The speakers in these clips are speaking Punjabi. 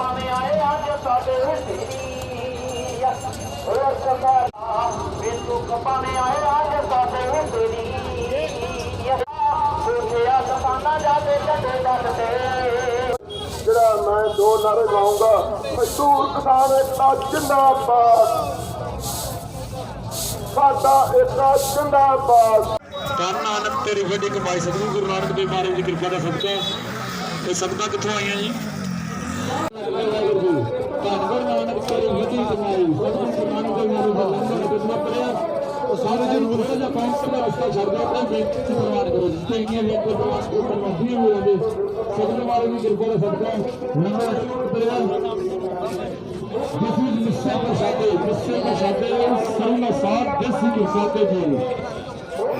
ਭਾਵੇਂ ਆਏ ਅੱਜ ਸਾਡੇ ਤੇਰੀ ਉਹ ਸਰਕਾਰ ਵੇ ਦੁੱਖ ਭਾਵੇਂ ਆਏ ਅੱਜ ਸਾਡੇ ਤੇਰੀ ਸੋਚਿਆ ਸਪਾਨਾ ਜਾਦੇ ਕੱਢੇ ਦੱਸਦੇ ਜਿਹੜਾ ਮੈਂ ਦੋ ਨਾਰੇ ਲਾਉਂਗਾ ਮਜ਼ਦੂਰ ਕਿਸਾਨ ਏਕਤਾ ਜਿੰਦਾਬਾਦ। ਸਾਡਾ ਏਕਤਾ ਜਿੰਦਾਬਾਦ। ਧੰਨ ਨਾਨਕ ਤੇਰੀ ਵੱਡੀ ਕਮਾਈ ਸਤਿਗੁਰੂ ਗੁਰੂ ਨਾਨਕ ਦੇਵ ਮਹਾਰਾਜ ਦੀ ਕਿਰਪਾ ਦਾ ਸਦਕਾ ਇਹ ਸੰਗਤਾਂ ਕਿੱਥੋਂ ਆਈਆਂ ਜੀ? ਸਾਰੇ ਜਨ ਮੁਰਤਾ ਜਾਂ ਪੈਂਟ ਦਾ ਰਸਤਾ ਛੱਡ ਕੇ ਬੇਨਤੀ ਪ੍ਰਵਾਨ ਕਰੋ ਜਿੱਥੇ ਇੰਨੀਆਂ ਵੇਖੋ ਪ੍ਰਵਾਸ ਕੋ ਪਰਮਾਤਮੀ ਹੋਏ ਨੇ ਸਤਿਗੁਰੂ ਮਹਾਰਾਜ ਦੀ ਕਿਰਪਾ ਦਾ ਸਦਕਾ ਲੰਗਰ ਪੜਿਆ This is Mr. Prasade, Mr. Prasade, Sarna Saad, this is Prasade ji.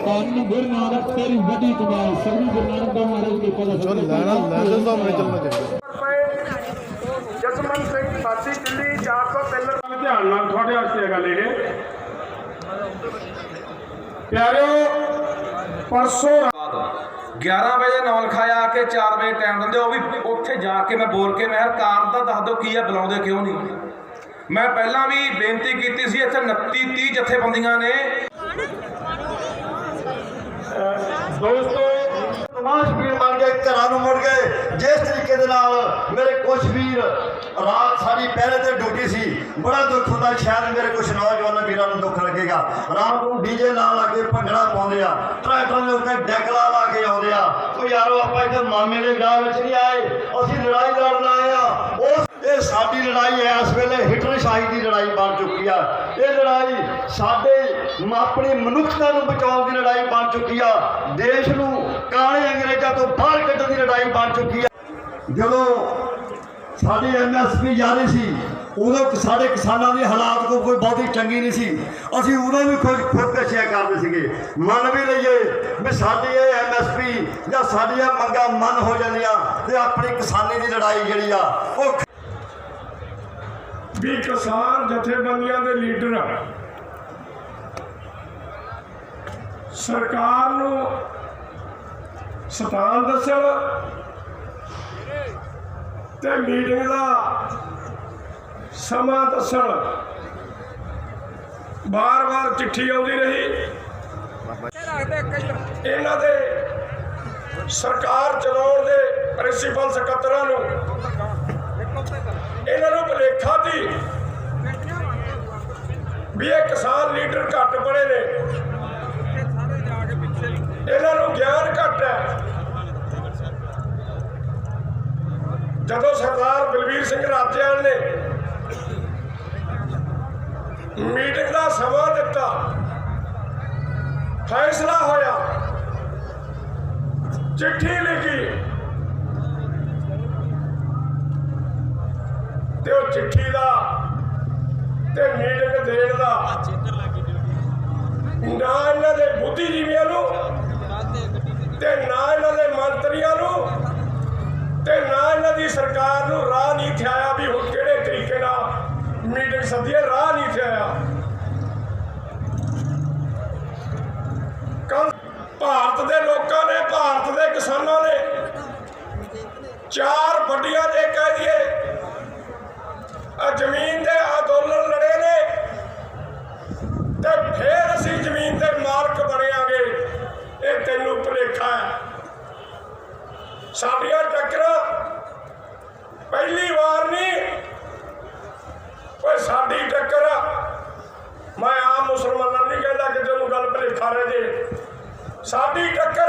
ਧੰਨ ਗੁਰੂ ਨਾਨਕ ਤੇਰੀ ਵੱਡੀ ਕਮਾਈ ਸਭੀ ਗੁਰੂ ਨਾਨਕ ਦੇਵ ਮਹਾਰਾਜ ਦੀ ਕਿਰਪਾ ਦਾ ਚਲੋ ਲੈਣਾ ਲੈਣ ਤੋਂ ਆਪਣੇ ਚੱਲਣਾ ਚਾਹੀਦਾ ਜਸਮਨ ਸਿੰਘ ਸਾਥੀ ਦਿੱਲੀ 403 ਧਿਆਨ ਨਾਲ ਤੁਹਾਡੇ ਵਾਸਤੇ ਗੱਲ ਇਹ। ਪਿਆਰਿਓ, ਪਰਸੋਂ 11 ਵਜੇ ਨੌਲ ਖਾਇਆ ਆ ਕੇ 4 ਵਜੇ ਟਾਈਮ ਦਿੰਦੇ ਉਹ ਵੀ ਉੱਥੇ ਜਾ ਕੇ ਮੈਂ ਬੋਲ ਕੇ, ਮੈਂ ਕਿਹਾ, ਕਾਰਨ ਤਾਂ ਦੱਸ ਦਿਓ, ਕੀ ਆ, ਬੁਲਾਉਂਦੇ ਕਿਉਂ ਨਹੀਂ? ਮੈਂ ਪਹਿਲਾਂ ਵੀ ਬੇਨਤੀ ਕੀਤੀ ਸੀ, ਇੱਥੇ 29 30 ਜਥੇਬੰਦੀਆਂ ਨੇ ਦੋਸਤੋ ਤਮਾਸ਼ ਵੀਰ ਬਣ ਗਏ ਘਰਾਂ ਨੂੰ ਮੁੜ ਗਏ ਜਿਸ ਤਰੀਕੇ ਦੇ ਨਾਲ ਮੇਰੇ ਰਾਤ ਸਾਡੀ ਪਹਿਰੇ ਤੇ ਡਿਊਟੀ ਸੀ। ਬੜਾ ਦੁੱਖ ਹੁੰਦਾ ਸ਼ਾਇਦ ਮੇਰੇ ਕੁਝ ਨੌਜਵਾਨ ਵੀਰਾਂ ਨੂੰ ਦੁੱਖ ਲੱਗੇਗਾ। ਰਾਤ ਨੂੰ ਡੀਜੇ ਨਾਲ ਲਾ ਕੇ ਭੰਗੜਾ ਪਾਉਂਦੇ ਆ। ਟਰੈਕਟਰਾਂ ਦੇ ਉੱਤੇ ਡੈਕਲਾ ਲਾ ਕੇ ਆਉਂਦੇ ਆ। ਉਹ ਯਾਰੋ, ਆਪਾਂ ਇੱਥੇ ਮਾਮੇ ਦੇ ਵਿਆਹ ਵਿੱਚ ਨਹੀਂ ਆਏ। ਅਸੀਂ ਲੜਾਈ ਲੜਨ ਆਏ ਆ। ਉਸ ਇਹ ਸਾਡੀ ਲੜਾਈ ਇਸ ਵੇਲੇ ਹਿਟਲਰਸ਼ਾਹੀ ਦੀ ਲੜਾਈ ਬਣ ਚੁੱਕੀ ਆ। ਇਹ ਲੜਾਈ ਸਾਡੇ ਆਪਣੀ ਮਨੁੱਖਤਾ ਨੂੰ ਬਚਾਉਣ ਦੀ ਲੜਾਈ ਬਣ ਚੁੱਕੀ ਆ। ਦੇਸ਼ ਨੂੰ ਕਾਲੇ ਅੰਗਰੇਜ਼ਾਂ ਤੋਂ ਬਾਹਰ ਕੱਢਣ ਦੀ ਲੜਾਈ ਬਣ ਚੁੱਕੀ ਆ। ਜਦੋਂ ਸਾਡੀ ਐਮਐਸਪੀ ਜਾਰੀ ਸੀ। ਉਦੋਂ ਸਾਡੇ ਕਿਸਾਨਾਂ ਦੇ ਹਾਲਾਤ ਕੋਈ ਕੋਈ ਬਹੁਤੀ ਚੰਗੀ ਨਹੀਂ ਸੀ। ਅਸੀਂ ਉਦੋਂ ਵੀ ਖੁਦ ਖੁਦਕਸ਼ੀਆਂ ਕਰਦੇ ਸੀਗੇ। ਮੰਨ ਵੀ ਲਈਏ ਵੀ ਸਾਡੀ ਇਹ ਐਮਐਸਪੀ ਜਾਂ ਸਾਡੀਆਂ ਮੰਗਾਂ ਮੰਨ ਹੋ ਜਾਂਦੀਆਂ ਤੇ ਆਪਣੀ ਕਿਸਾਨੀ ਦੀ ਲੜਾਈ ਜਿਹੜੀ ਆ, ਉਹ ਵੀ ਕਿਸਾਨ ਜਥੇਬੰਦੀਆਂ ਦੇ ਲੀਡਰ ਸਰਕਾਰ ਨੂੰ ਸਤਾਨ ਦੱਸਣ ਤੇ ਮੀਟਿੰਗ ਦਾ ਸਮਾਂ ਦੱਸਣ। ਬਾਰ-ਬਾਰ ਚਿੱਠੀ ਆਉਂਦੀ ਰਹੀ। ਇਹਨਾਂ ਦੇ ਸਰਕਾਰ ਚਲਾਉਣ ਦੇ ਪ੍ਰਿੰਸੀਪਲ ਸਕੱਤਰਾਂ ਨੂੰ। ਇਹਨਾਂ ਨੂੰ ਭੁਲੇਖਾ ਦੀ ਵੀ ਇਹ ਕਿਸਾਨ ਲੀਡਰ ਘੱਟ ਪੜੇ ਨੇ। ਇਹਨਾਂ ਨੂੰ ਗਿਆਨ ਘੱਟ ਹੈ। ਜਦੋਂ ਸਰਦਾਰ ਬਲਬੀਰ ਸਿੰਘ ਰਾਜਿਆਲ ਨੇ ਮੀਟਿੰਗ ਦਾ ਸਮਾਂ ਦਿੱਤਾ, ਫੈਸਲਾ ਹੋਇਆ, ਚਿੱਠੀ ਲਿਖੀ। ਤੇ ਉਹ ਚਿੱਠੀ ਦਾ ਤੇ ਮੀਟਿੰਗ ਦੇਣ ਦਾ ਨਾ ਇਹਨਾਂ ਦੇ ਬੁੱਧੀਜੀਵੀਆਂ ਨੂੰ, ਤੇ ਨਾ ਇਹਨਾਂ ਦੇ ਮੰਤਰੀਆਂ ਨੂੰ, ਤੇ ਨਾ ਸਰਕਾਰ ਨੂੰ ਰਾਹ ਨਹੀਂ ਥਿਆਇਆ ਵੀ ਹੁਣ ਕਿਹੜੇ ਤਰੀਕੇ ਨਾਲ ਮੀਟਿੰਗ ਸੱਦੀਏ ਰਾਹ ਨਹੀਂ ਥਿਆਇਆ ਕੱਲ ਭਾਰਤ ਦੇ ਲੋਕਾਂ ਨੇ, ਭਾਰਤ ਦੇ ਕਿਸਾਨਾਂ ਨੇ ਚਾਰ ਵੱਡੀਆਂ ਦੇ ਕਹਿ ਦਈਏ ਆ ਜ਼ਮੀਨ ਦੇ ਅੰਦੋਲਨ ਲੜੇ ਨੇ ਤੇ ਫੇਰ ਅਸੀਂ ਜ਼ਮੀਨ ਦੇ ਮਾਲਕ ਬਣਿਆਂਗੇ। ਇਹ ਤੈਨੂੰ ਭੁਲੇਖਾ ਹੈ। ਸਾਡੀਆਂ ਟੱਕਰਾਂ ਪਹਿਲੀ ਵਾਰ ਨਹੀਂ ਓਏ ਸਾਡੀ ਟੱਕਰ ਮੈਂ ਆਮ ਮੁਸਲਮਾਨਾਂ ਨੂੰ ਨਹੀਂ ਕਹਿੰਦਾ ਕਿ ਤੈਨੂੰ ਗੱਲ ਸਾਡੀ ਟੱਕਰ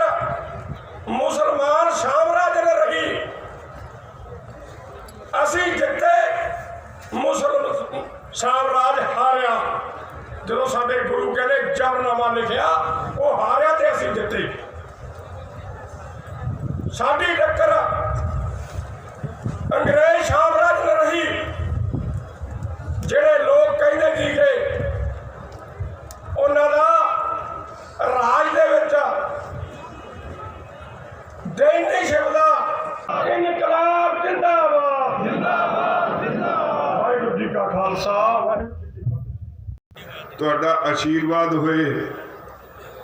ਆਸ਼ੀਰਵਾਦ ਹੋਏ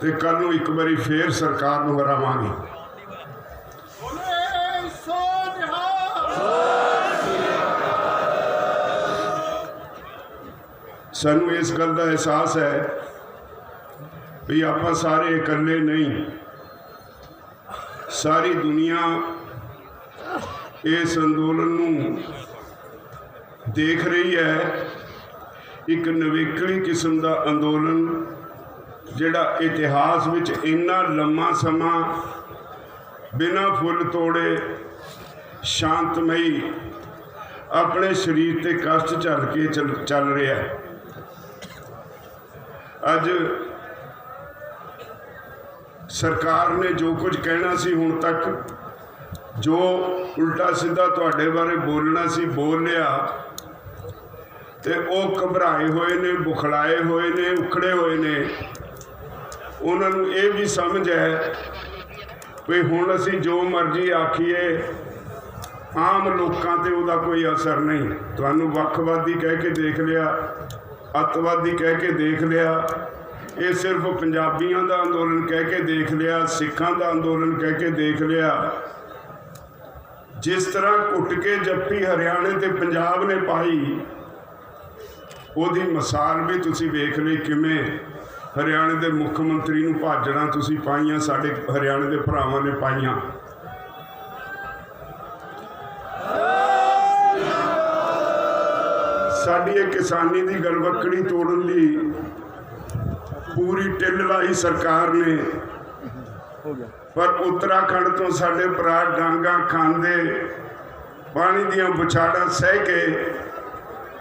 ਤੇ ਕੱਲ ਨੂੰ ਇੱਕ ਵਾਰੀ ਫੇਰ ਸਰਕਾਰ ਨੂੰ ਹਰਾਵਾਂਗੇ। ਸਾਨੂੰ ਇਸ ਗੱਲ ਦਾ ਅਹਿਸਾਸ ਹੈ ਵੀ ਆਪਾਂ ਸਾਰੇ ਇਕੱਲੇ ਨਹੀਂ। ਸਾਰੀ ਦੁਨੀਆ ਇਸ ਅੰਦੋਲਨ ਨੂੰ ਦੇਖ ਰਹੀ ਹੈ ਇੱਕ ਨਵੇਕਲੀ ਕਿਸਮ ਦਾ ਅੰਦੋਲਨ, ਜਿਹੜਾ ਇਤਿਹਾਸ ਵਿੱਚ ਇੰਨਾ ਲੰਮਾ ਸਮਾਂ ਬਿਨਾਂ ਫੁੱਲ ਤੋੜੇ ਸ਼ਾਂਤਮਈ ਆਪਣੇ ਸਰੀਰ ਤੇ ਕਸ਼ਟ ਝੱਲ ਕੇ ਚੱਲ ਚੱਲ ਰਿਹਾ ਅੱਜ ਸਰਕਾਰ ਨੇ ਜੋ ਕੁਝ ਕਹਿਣਾ ਸੀ ਹੁਣ ਤੱਕ, ਜੋ ਉਲਟਾ ਸਿੱਧਾ ਤੁਹਾਡੇ ਬਾਰੇ ਬੋਲਣਾ ਸੀ, ਬੋਲ ਲਿਆ ਤੇ ਉਹ ਘਬਰਾਏ ਹੋਏ ਨੇ, ਬੁਖਲਾਏ ਹੋਏ ਨੇ, ਉਖੜੇ ਹੋਏ ਨੇ। ਉਹਨਾਂ ਨੂੰ ਇਹ ਵੀ ਸਮਝ ਹੈ ਵੀ ਹੁਣ ਅਸੀਂ ਜੋ ਮਰਜ਼ੀ ਆਖੀਏ, ਆਮ ਲੋਕਾਂ ਤੇ ਉਹਦਾ ਕੋਈ ਅਸਰ ਨਹੀਂ। ਤੁਹਾਨੂੰ ਵੱਖਵਾਦੀ ਕਹਿ ਕੇ ਦੇਖ ਲਿਆ, ਅੱਤਵਾਦੀ ਕਹਿ ਕੇ ਦੇਖ ਲਿਆ, ਇਹ ਸਿਰਫ ਪੰਜਾਬੀਆਂ ਦਾ ਅੰਦੋਲਨ ਕਹਿ ਕੇ ਦੇਖ ਲਿਆ, ਸਿੱਖਾਂ ਦਾ ਅੰਦੋਲਨ ਕਹਿ ਕੇ ਦੇਖ ਲਿਆ। ਜਿਸ ਤਰ੍ਹਾਂ ਘੁੱਟ ਕੇ ਜੱਫੀ ਹਰਿਆਣੇ ਤੇ ਪੰਜਾਬ ਨੇ ਪਾਈ ਉਹਦੀ ਮਿਸਾਲ ਵੀ ਤੁਸੀਂ ਵੇਖ ਲਈ ਕਿਵੇਂ ਹਰਿਆਣੇ ਦੇ ਮੁੱਖ ਮੰਤਰੀ ਨੂੰ ਭਾਜਣਾ ਤੁਸੀਂ ਪਾਈਆਂ ਸਾਡੇ ਹਰਿਆਣੇ ਦੇ ਭਰਾਵਾਂ ਨੇ ਪਾਈਆਂ। ਸਾਡੀ ਇਹ ਕਿਸਾਨੀ ਦੀ ਗਲਵੱਕੜੀ ਤੋੜਨ ਦੀ ਪੂਰੀ ਟਿੱਲ ਲਾਈ ਸਰਕਾਰ ਨੇ। ਪਰ ਉੱਤਰਾਖੰਡ ਤੋਂ ਸਾਡੇ ਭਰਾ ਡਾਂਗਾ ਖਾਂਦੇ ਪਾਣੀ ਦੀਆਂ ਵਿਛਾੜਾਂ ਸਹਿ ਕੇ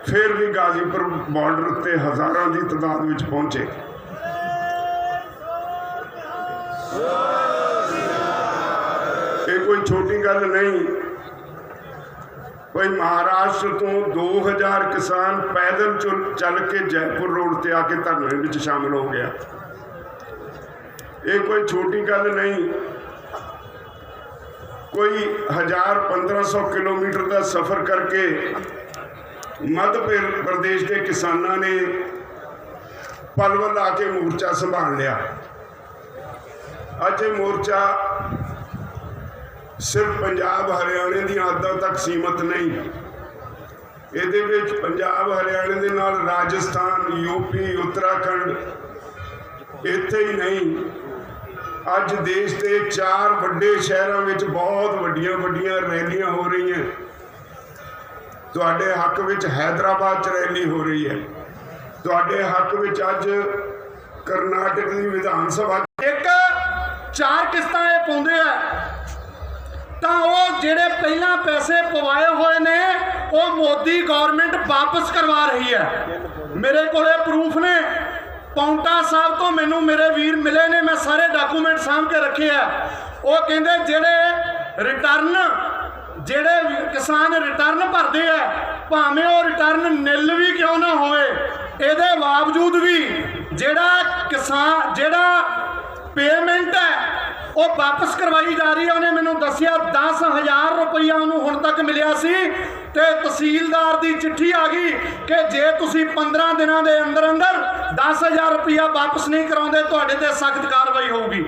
ਫਿਰ ਵੀ ਗਾਜ਼ੀਪੁਰ ਬਾਰਡਰ ਉੱਤੇ ਹਜ਼ਾਰਾਂ ਦੀ ਤਾਦਾਦ ਵਿੱਚ ਪਹੁੰਚੇ। ਇਹ ਕੋਈ ਛੋਟੀ ਗੱਲ ਨਹੀਂ। ਕੋਈ ਮਹਾਰਾਸ਼ਟਰ ਤੋਂ 2000 ਕਿਸਾਨ ਪੈਦਲ ਚੱਲ ਕੇ ਜੈਪੁਰ ਰੋਡ ਤੇ ਆ ਕੇ ਧਰਨੇ ਵਿੱਚ ਸ਼ਾਮਲ ਹੋ ਗਿਆ। ਇਹ ਕੋਈ ਛੋਟੀ ਗੱਲ ਨਹੀਂ। ਕੋਈ 1000 1500 ਕਿਲੋਮੀਟਰ ਦਾ ਸਫ਼ਰ ਕਰਕੇ ਮੱਧ ਪ੍ਰਦੇਸ਼ ਦੇ ਕਿਸਾਨਾਂ ਨੇ ਪਲਵਲ ਆ ਕੇ ਮੋਰਚਾ ਸੰਭਾਲ ਲਿਆ। ਅੱਜ ਇਹ ਮੋਰਚਾ ਸਿਰਫ ਪੰਜਾਬ ਹਰਿਆਣੇ ਦੀਆਂ ਹੱਦਾਂ ਤੱਕ ਸੀਮਤ ਨਹੀਂ, ਇਹਦੇ ਵਿੱਚ ਪੰਜਾਬ ਹਰਿਆਣੇ ਦੇ ਨਾਲ ਰਾਜਸਥਾਨ ਯੂਪੀ ਉੱਤਰਾਖੰਡ ਇੱਥੇ ਹੀ ਨਹੀਂ, ਅੱਜ ਦੇਸ਼ ਦੇ ਚਾਰ ਵੱਡੇ ਸ਼ਹਿਰਾਂ ਵਿੱਚ ਬਹੁਤ ਵੱਡੀਆਂ ਵੱਡੀਆਂ ਰੈਲੀਆਂ ਹੋ ਰਹੀਆਂ। ਤੁਹਾਡੇ ਹੱਕ ਵਿੱਚ ਹੈਦਰਾਬਾਦ 'ਚ ਰੈਲੀ ਹੋ ਰਹੀ ਹੈ। ਤੁਹਾਡੇ ਹੱਕ ਵਿੱਚ ਅੱਜ ਕਰਨਾਟਕ ਦੀ ਵਿਧਾਨ ਸਭਾ ਇੱਕ ਚਾਰ ਕਿਸ਼ਤਾਂ ਇਹ ਪਾਉਂਦੇ ਆ। ਤਾਂ ਉਹ ਜਿਹੜੇ ਪਹਿਲਾਂ ਪੈਸੇ ਪਵਾਏ ਹੋਏ ਨੇ, ਉਹ ਮੋਦੀ ਗਵਰਨਮੈਂਟ ਵਾਪਸ ਕਰਵਾ ਰਹੀ ਹੈ। ਮੇਰੇ ਕੋਲੇ ਪ੍ਰੂਫ ਨੇ। ਪੌਂਟਾ ਸਾਹਿਬ ਤੋਂ ਮੈਨੂੰ ਮੇਰੇ ਵੀਰ ਮਿਲੇ ਨੇ, ਮੈਂ ਸਾਰੇ ਡਾਕੂਮੈਂਟ ਸਾਂਭ ਕੇ ਰੱਖੇ ਆ। ਉਹ ਕਹਿੰਦੇ ਜਿਹੜੇ ਰਿਟਰਨ ਜਿਹੜੇ ਕਿਸਾਨ ਰਿਟਰਨ ਭਰਦੇ ਆ, ਭਾਵੇਂ ਉਹ ਰਿਟਰਨ ਨਿਲ ਵੀ ਕਿਉਂ ਨਾ ਹੋਵੇ, ਇਹਦੇ ਬਾਵਜੂਦ ਵੀ ਜਿਹੜਾ ਕਿਸਾਨ, ਜਿਹੜਾ ਪੇਮੈਂਟ ਹੈ, ਉਹ ਵਾਪਸ ਕਰਵਾਈ ਜਾ ਰਹੀ ਹੈ ਉਹਨੇ ਮੈਨੂੰ ਦੱਸਿਆ 10000 ਰੁਪਈਆ ਉਹਨੂੰ ਹੁਣ ਤੱਕ ਮਿਲਿਆ ਸੀ ਤੇ ਤਹਿਸੀਲਦਾਰ ਦੀ ਚਿੱਠੀ ਆ ਗਈ ਕਿ ਜੇ ਤੁਸੀਂ 15 ਦਿਨਾਂ ਦੇ ਅੰਦਰ ਅੰਦਰ 10000 ਰੁਪਈਆ ਵਾਪਸ ਨਹੀਂ ਕਰਾਉਂਦੇ, ਤੁਹਾਡੇ ਤੇ ਸਖਤ ਕਾਰਵਾਈ ਹੋਊਗੀ।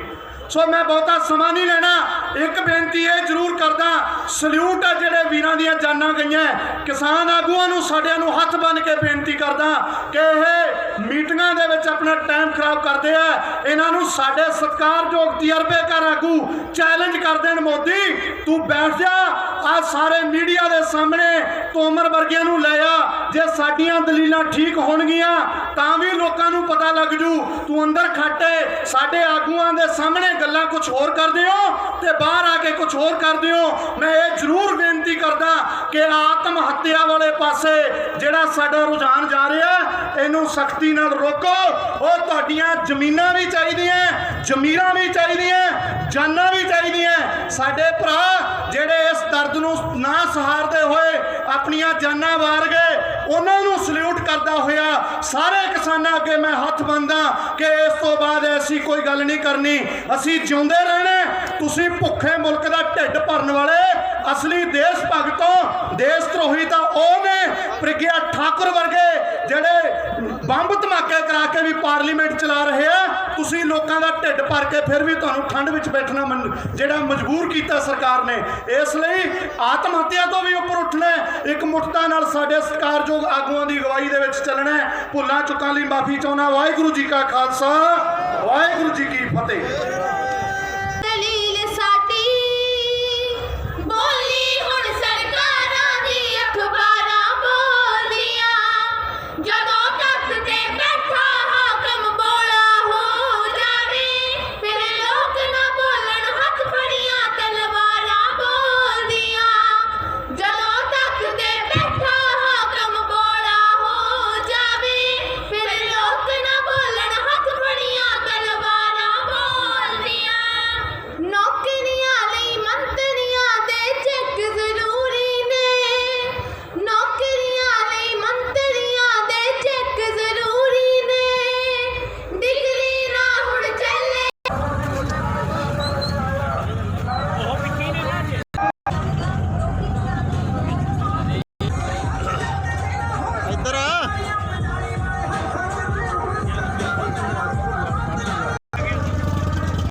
ਸੋ ਮੈਂ ਬਹੁਤਾ ਸਮਾਂ ਨਹੀਂ ਲੈਣਾ, ਇੱਕ ਬੇਨਤੀ ਇਹ ਜ਼ਰੂਰ ਕਰਦਾ ਸਲੂਟ ਆ ਜਿਹੜੇ ਵੀਰਾਂ ਦੀਆਂ ਜਾਨਾਂ ਗਈਆਂ ਕਿਸਾਨ ਆਗੂਆਂ ਨੂੰ, ਸਾਡਿਆਂ ਨੂੰ ਹੱਥ ਬੰਨ ਕੇ ਬੇਨਤੀ ਕਰਦਾ ਕਿ ਇਹ ਮੀਟਿੰਗਾਂ ਦੇ ਵਿੱਚ ਆਪਣਾ ਟਾਈਮ ਖਰਾਬ ਕਰਦੇ ਆ। ਇਹਨਾਂ ਨੂੰ ਸਾਡੇ ਸਤਿਕਾਰਯੋਗ ਤਜਰਬੇਕਾਰ ਆਗੂ ਚੈਲੰਜ ਕਰਦੇ ਨੇ ਮੋਦੀ। ਤੂੰ ਬੈਠ ਜਾ, ਆ ਸਾਰੇ ਮੀਡੀਆ ਦੇ ਸਾਹਮਣੇ ਤੋਮਰ ਵਰਗਿਆਂ ਨੂੰ ਲੈ ਆ। ਜੇ ਸਾਡੀਆਂ ਦਲੀਲਾਂ ਠੀਕ ਹੋਣਗੀਆਂ ਤਾਂ ਵੀ ਲੋਕਾਂ ਨੂੰ ਪਤਾ ਲੱਗ ਜੂ। ਤੂੰ ਅੰਦਰ ਖਾਟੇ ਸਾਡੇ ਆਗੂਆਂ ਦੇ ਸਾਹਮਣੇ ਗੱਲਾਂ ਕੁਝ ਹੋਰ ਕਰਦੇ ਹੋ ਤੇ ਬਾਹਰ ਆ ਕੇ ਕੁਝ ਹੋਰ ਕਰਦੇ ਹੋ। ਮੈਂ ਇਹ ਜ਼ਰੂਰ ਬੇਨਤੀ ਕਰਦਾ ਕਿ ਆਤਮ ਹੱਤਿਆ ਵਾਲੇ ਪਾਸੇ ਜਿਹੜਾ ਸਾਡਾ ਰੁਝਾਨ ਜਾ ਰਿਹਾ, ਇਹਨੂੰ ਸਖਤੀ ਨਾਲ ਰੋਕੋ। ਉਹ ਤੁਹਾਡੀਆਂ ਜ਼ਮੀਨਾਂ ਵੀ ਚਾਹੀਦੀਆਂ, ਜ਼ਮੀਰਾਂ ਵੀ ਚਾਹੀਦੀਆਂ, ਜਾਨਾਂ ਵੀ ਚਾਹੀਦੀਆਂ। ਸਾਡੇ ਭਰਾ ਜਿਹੜੇ ਇਸ ਦਰਦ ਨੂੰ ਨਾ ਸਹਾਰਦੇ ਹੋਏ ਆਪਣੀਆਂ ਜਾਨਾਂ ਵਾਰ ਗਏ ਉਹਨਾਂ ਨੂੰ ਸਲੂਟ ਕਰਦਾ ਹੋਇਆ ਸਾਰੇ ਕਿਸਾਨਾਂ ਅੱਗੇ ਮੈਂ ਹੱਥ ਬੰਦਾ ਕਿ ਇਸ ਤੋਂ ਬਾਅਦ ਐਸੀ ਕੋਈ ਗੱਲ ਨਹੀਂ ਕਰਨੀ। ਅਸੀਂ ਜਿਉਂਦੇ ਰਹਿਣਾ ਤੁਸੀਂ ਭੁੱਖੇ ਮੁਲਕ ਦਾ ਢਿੱਡ ਭਰਨ ਵਾਲੇ ਅਸਲੀ ਦੇਸ਼ ਭਗਤੋਂ, ਦੇਸ਼ ਧਰੋਹੀ ਤਾਂ ਉਹ ਨੇ ਪ੍ਰਗਿਆ ਠਾਕੁਰ ਵਰਗੇ ਜਿਹੜੇ ਬੰਬ ਧਮਾਕੇ ਕਰਾ ਕੇ ਵੀ ਪਾਰਲੀਮੈਂਟ ਚਲਾ ਰਹੇ ਆ। ਤੁਸੀਂ ਲੋਕਾਂ ਦਾ ਢਿੱਡ ਭਰ ਕੇ ਫਿਰ ਵੀ ਤੁਹਾਨੂੰ ਠੰਡ ਵਿੱਚ ਬੈਠਣਾ ਮਨ- ਜਿਹੜਾ ਮਜਬੂਰ ਕੀਤਾ ਸਰਕਾਰ ਨੇ। ਇਸ ਲਈ ਆਤਮ ਹੱਤਿਆ ਤੋਂ ਵੀ ਉੱਪਰ ਉੱਠਣਾ ਇੱਕ ਮੁੱਠਤਾ ਨਾਲ ਸਾਡੇ ਸਤਿਕਾਰਯੋਗ ਆਗੂਆਂ ਦੀ ਅਗਵਾਈ ਦੇ ਵਿੱਚ ਚੱਲਣਾ ਭੁੱਲਾਂ ਚੁੱਕਾਂ ਲਈ ਮਾਫੀ ਚਾਹੁੰਦਾ ਵਾਹਿਗੁਰੂ ਜੀ ਕਾ ਖਾਲਸਾ, ਵਾਹਿਗੁਰੂ ਜੀ ਕੀ ਫਤਿਹ।